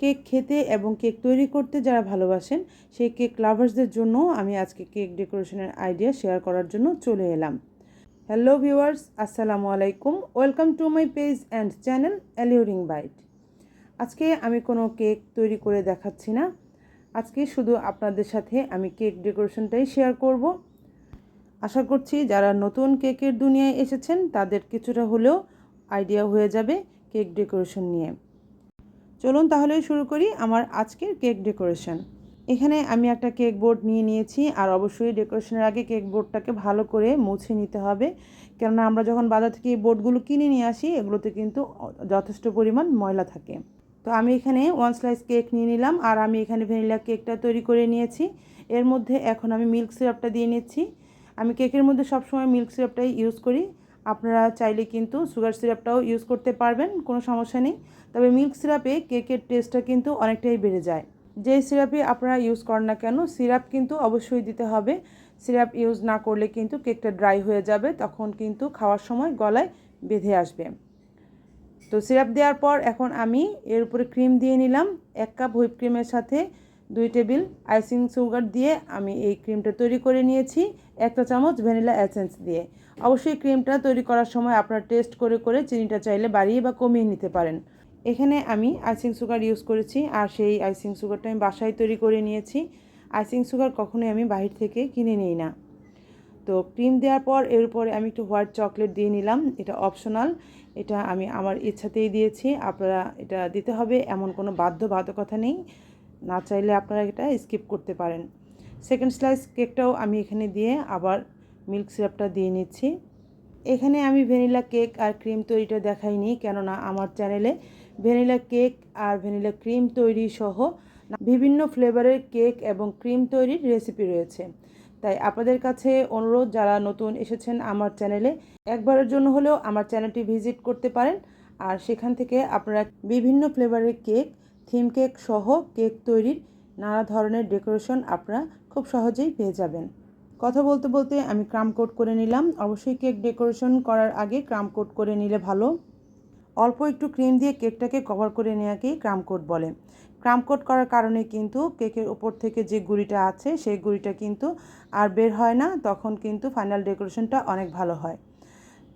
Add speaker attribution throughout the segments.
Speaker 1: Cake খেতে এবং cake তৈরি করতে যারা ভালোবাসেন, সেই কেক লাভার্সদের জন্য আমি আজকে কেক ডেকোরেশনের আইডিয়া শেয়ার করার জন্য চলে এলাম। হ্যালো ভিউয়ার্স, আসসালামু আলাইকুম। Welcome to my page and channel alluring bite. আজকে আমি কোনো কেক তৈরি করে দেখাচ্ছি না। আজকে শুধু আপনাদের সাথে আমি কেক ডেকোরেশনটাই শেয়ার করব। আশা করছি যারা নতুন কেকের দুনিয়ায় এসেছেন, তাদের কিছুটা হলেও আইডিয়া হয়ে যাবে কেক ডেকোরেশন নিয়ে। চলুন তাহলে শুরু করি আমার আজকের কেক ডেকোরেশন। এখানে আমি একটা কেক বোর্ড নিয়ে নিয়েছি, আর অবশ্যই ডেকোরেশনের আগে কেক বোর্ডটাকে ভালো করে মুছে নিতে হবে। কেননা আমরা যখন বাজার থেকে এই বোর্ডগুলো কিনে নিয়ে আসি, এগুলোতে কিন্তু যথেষ্ট পরিমাণ ময়লা থাকে। তো আমি এখানে ওয়ান স্লাইস কেক নিয়ে নিলাম, আর আমি এখানে ভ্যানিলা কেকটা তৈরি করে নিয়েছি। এর মধ্যে এখন আমি মিল্ক সিরাপটা দিয়ে নিচ্ছি। আমি কেকের মধ্যে সবসময় মিল্ক সিরাপটাই ইউজ করি। আপনারা চাইলে কিন্তু সুগার সিরাপটাও ইউজ করতে পারবেন, কোনো সমস্যা নেই। তবে মিল্ক সিরাপে কেকের টেস্টটা কিন্তু অনেকটাই বেড়ে যায়। যে সিরাপে আপনারা ইউজ করেন না কেন সিরাপ কিন্তু অবশ্যই দিতে হবে। সিরাপ ইউজ না করলে কিন্তু কেকটা ড্রাই হয়ে যাবে, তখন কিন্তু খাওয়ার সময় গলায় বেঁধে আসবে। তো সিরাপ দেওয়ার পর এখন আমি এর উপরে ক্রিম দিয়ে নিলাম। এক কাপ হুইপ ক্রিমের সাথে দুই টেবিল আইসিং সুগার দিয়ে আমি এই ক্রিমটা তৈরি করে নিয়েছি, একটা চামচ ভ্যানিলা এসেন্স দিয়ে। অবশ্যই ক্রিমটা তৈরি করার সময় আপনারা টেস্ট করে করে চিনিটা চাইলে বাড়িয়ে বা কমিয়ে নিতে পারেন। এখানে আমি আইসিং সুগার ইউজ করেছি আর সেই আইসিং সুগারটা আমি বাসায় তৈরি করে নিয়েছি। আইসিং সুগার কখনোই আমি বাহির থেকে কিনে নিই না। তো ক্রিম দেওয়ার পর এর উপরে আমি একটু হোয়াইট চকলেট দিয়ে নিলাম, এটা অপশনাল। এটা আমি আমার ইচ্ছাতেই দিয়েছি, আপনারা এটা দিতে হবে, এমন কোনো বাধ্যবাধকতা নেই। না চাইলে আপনারা এটা স্কিপ করতে পারেন। সেকেন্ড স্লাইস কেকটাও আমি এখানে দিয়ে আবার মিল্ক সিরাপটা দিয়ে নিচ্ছি। এখানে আমি ভ্যানিলা কেক আর ক্রিম তৈরিটা দেখাইনি, কেননা আমার চ্যানেলে ভ্যানিলা কেক আর ভ্যানিলা ক্রিম তৈরি সহ বিভিন্ন ফ্লেভারের কেক এবং ক্রিম তৈরির রেসিপি রয়েছে। তাই আপনাদের কাছে অনুরোধ, যারা নতুন এসেছেন আমার চ্যানেলে একবারের জন্য হলেও আমার চ্যানেলটি ভিজিট করতে পারেন। আর সেখান থেকে আপনারা বিভিন্ন ফ্লেভারের কেক থিম কেক সহ কেক তৈরির নানা ধরনের ডেকোরেশন আপনারা খুব সহজেই পেয়ে যাবেন। কথা বলতে বলতে আমি ক্রাম কোট করে নিলাম। অবশ্যই কেক ডেকোরেশন করার আগে ক্রাম কোট করে নিলে ভালো। অল্প একটু ক্রিম দিয়ে কেকটাকে কভার করে নেওয়াকেই ক্রাম কোট বলে। ক্রাম কোট করার কারণে কিন্তু কেকের ওপর থেকে যে গুড়িটা আছে, সেই গুড়িটা কিন্তু আর বের হয় না। তখন কিন্তু ফাইনাল ডেকোরেশনটা অনেক ভালো হয়।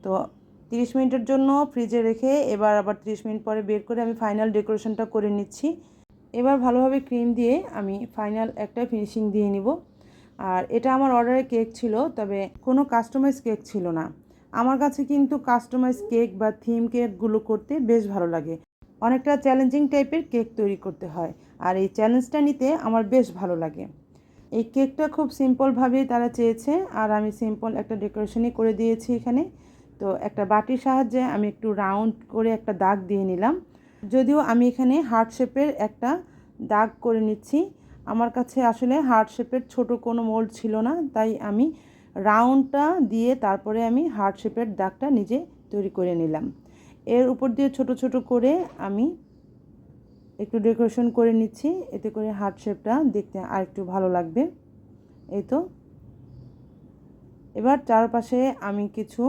Speaker 1: তো তিরিশ মিনিটের জন্য ফ্রিজে রেখে এবার আবার তিরিশ মিনিট পরে বের করে আমি ফাইনাল ডেকোরেশনটা করে নিচ্ছি। এবার ভালোভাবে ক্রিম দিয়ে আমি ফাইনাল একটা ফিনিশিং দিয়ে নিব। আর এটা আমার অর্ডারে কেক ছিল, তবে কোনো কাস্টমাইজ কেক ছিল না। আমার কাছে কিন্তু কাস্টমাইজ কেক বা থিম কেকগুলো করতে বেশ ভালো লাগে। অনেকটা চ্যালেঞ্জিং টাইপের কেক তৈরি করতে হয়, আর এই চ্যালেঞ্জটা নিতে আমার বেশ ভালো লাগে। এই কেকটা খুব সিম্পলভাবে তারা চেয়েছে, আর আমি সিম্পল একটা ডেকোরেশনই করে দিয়েছি এখানে। তো একটা বাটির সাহায্যে আমি একটু রাউন্ড করে একটা দাগ দিয়ে নিলাম। যদিও আমি এখানে হার্ট শেপের একটা দাগ করে নিচ্ছি। আমার কাছে আসলে হার্ট শেপের ছোট কোনো মোল্ড ছিল না, তাই আমি রাউন্ডটা দিয়ে তারপরে আমি হার্ট শেপের দাগটা নিজে তৈরি করে নিলাম। এর উপর দিয়ে ছোট ছোট করে আমি একটু ডেকোরেশন করে নিচ্ছি, এতে করে হার্ট শেপটা দেখতে আর একটু ভালো লাগবে। এই তো। এবার চারপাশে আমি কিছু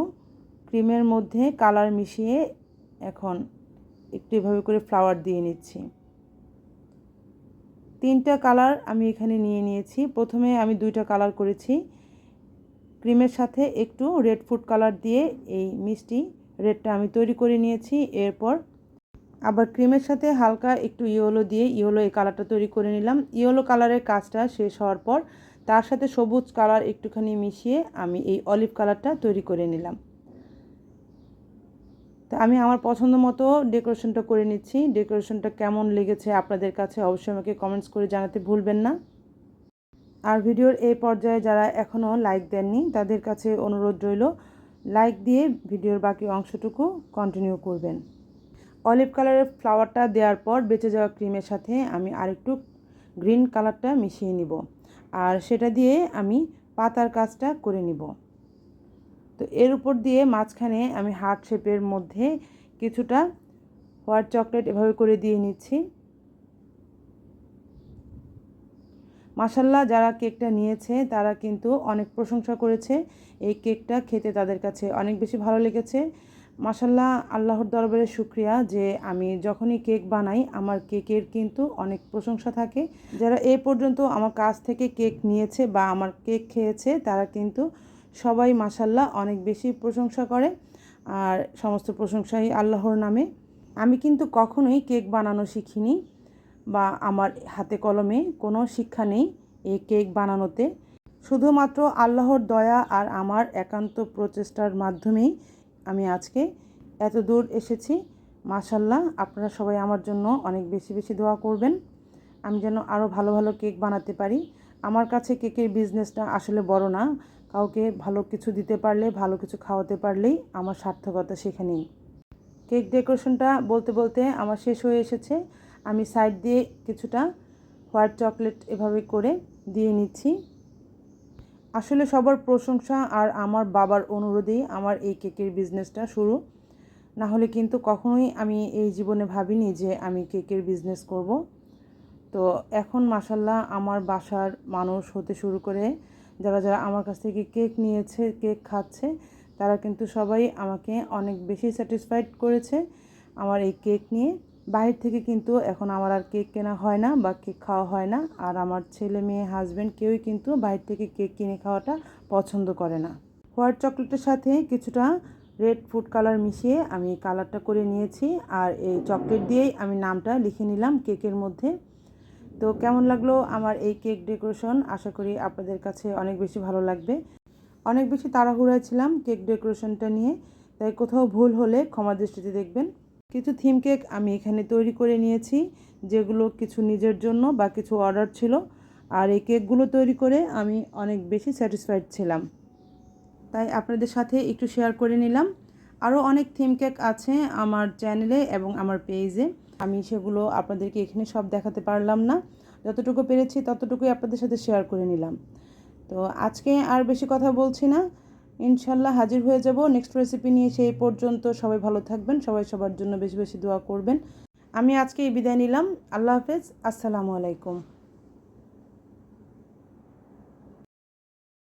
Speaker 1: ক্রিমের মধ্যে কালার মিশিয়ে এখন একটু এভাবে করে ফ্লাওয়ার দিয়ে নিচ্ছি। তিনটা কালার আমি এখানে নিয়ে নিয়েছি। প্রথমে আমি দুইটা কালার করেছি। ক্রিমের সাথে একটু রেড ফুড কালার দিয়ে এই মিষ্টি রেডটা আমি তৈরি করে নিয়েছি। এরপর আবার ক্রিমের সাথে হালকা একটু ইয়েলো দিয়ে ইয়েলো এই কালারটা তৈরি করে নিলাম। ইয়েলো কালারের কাজটা শেষ হওয়ার পর তার সাথে সবুজ কালার একটুখানি মিশিয়ে আমি এই অলিভ কালারটা তৈরি করে নিলাম। তো আমি আমার পছন্দ মতো ডেকোরেশনটা করে নিচ্ছি। ডেকোরেশনটা কেমন লেগেছে আপনাদের কাছে অবশ্যই আমাকে কমেন্টস করে জানাতে ভুলবেন না। আর ভিডিওর এই পর্যায়ে যারা এখনও লাইক দেননি, তাদের কাছে অনুরোধ রইল, লাইক দিয়ে ভিডিওর বাকি অংশটুকু কন্টিনিউ করবেন। অলিভ কালারের ফ্লাওয়ারটা দেওয়ার পর বেঁচে যাওয়া ক্রিমের সাথে আমি আরেকটু গ্রিন কালারটা মিশিয়ে নিব। আর সেটা দিয়ে আমি পাতার কাজটা করে নিব। তো এর উপর দিয়ে মাঝখানে আমি হার্ট শেপের মধ্যে কিছুটা হোয়াইট চকলেট এভাবে করে দিয়ে নিচ্ছি। মাসাল্লাহ যারা কেকটা নিয়েছে, তারা কিন্তু অনেক প্রশংসা করেছে। এই কেকটা খেতে তাদের কাছে অনেক বেশি ভালো লেগেছে। মাসাল্লাহ আল্লাহর দরবারে শুক্রিয়া যে আমি যখনই কেক বানাই, আমার কেকের কিন্তু অনেক প্রশংসা থাকে। যারা এ পর্যন্ত আমার কাছ থেকে কেক নিয়েছে বা আমার কেক খেয়েছে, তারা কিন্তু সবাই মাসাল্লাহ অনেক বেশি প্রশংসা করে। আর সমস্ত প্রশংসাই আল্লাহর নামে। আমি কিন্তু কখনোই কেক বানানো শিখিনি বা আমার হাতে কলমে কোনো শিক্ষা নেই এই কেক বানানোতে। শুধুমাত্র আল্লাহর দয়া আর আমার একান্ত প্রচেষ্টার মাধ্যমেই আমি আজকে এত দূর এসেছি। মাশাল্লাহ, আপনারা সবাই আমার জন্য অনেক বেশি বেশি দোয়া করবেন। আমি যেন আরও ভালো ভালো কেক বানাতে পারি। আমার কাছে কেকের বিজনেসটা আসলে বড় না। কাউকে ভালো কিছু দিতে পারলে, ভালো কিছু খাওয়াতে পারলেই আমার সার্থকতা সেখানেই। কেক ডেকোরেশনটা বলতে বলতে আমার শেষ হয়ে এসেছে। আমি সাইড দিয়ে কিছুটা হোয়াইট চকলেট এভাবে করে দিয়ে নিচ্ছি। আসলে সবার প্রশংসা আর আমার বাবার অনুরোধেই আমার এই কেকের বিজনেসটা শুরু। না হলে কিন্তু কখনোই আমি এই জীবনে ভাবিনি যে আমি কেকের বিজনেস করব। তো এখন মাসাল্লাহ আমার বাসার মানুষ হতে শুরু করে যারা যারা আমার কাছ থেকে কেক নিয়েছে, কেক খাচ্ছে, তারা কিন্তু সবাই আমাকে অনেক বেশি স্যাটিসফাইড করেছে আমার এই কেক নিয়ে। বাইরে থেকে কিন্তু এখন আমার আর কেক কেনা হয় না বা কেক খাওয়া হয় না। আর আমার ছেলে মেয়ে হাজব্যান্ড কেউই কিন্তু বাইরে থেকে কেক কিনে খাওয়াটা পছন্দ করে না। হোয়াইট চকলেটের সাথে কিছুটা রেড ফুড কালার মিশিয়ে আমি কালারটা করে নিয়েছি। আর এই চকলেট দিয়েই আমি নামটা লিখে নিলাম কেকের মধ্যে। তো কেমন লাগল আমার এই কেক ডেকোরেশন? আশা করি আপনাদের কাছে অনেক বেশি ভালো লাগবে। অনেক বেশি তাড়াহুড়ায় ছিলাম কেক ডেকোরেশনটা নিয়ে, তাই কোথাও ভুল হলে ক্ষমা দৃষ্টিতে দেখবেন। কিছু থিম কেক আমি এখানে তৈরি করে নিয়েছি, যেগুলো কিছু নিজের জন্য বা কিছু অর্ডার ছিল। আর এই কেকগুলো তৈরি করে আমি অনেক বেশি স্যাটিসফাইড ছিলাম। তাই আপনাদের সাথে একটু শেয়ার করে নিলাম। আরও অনেক থিম কেক আছে আমার চ্যানেলে এবং আমার পেজে। আমি সেগুলো আপনাদেরকে এখানে সব দেখাতে পারলাম না। যতটুকু পেরেছি ততটুকুই আপনাদের সাথে শেয়ার করে নিলাম। তো আজকে আর বেশি কথা বলছি না। ইনশাল্লাহ হাজির হয়ে যাব নেক্সট রেসিপি নিয়ে সেই পর্যন্ত। সবাই ভালো থাকবেন, সবাই সবার জন্য বেশি বেশি দোয়া করবেন। আমি আজকে এই বিদায় নিলাম। আল্লাহ হাফেজ। আসসালামু আলাইকুম।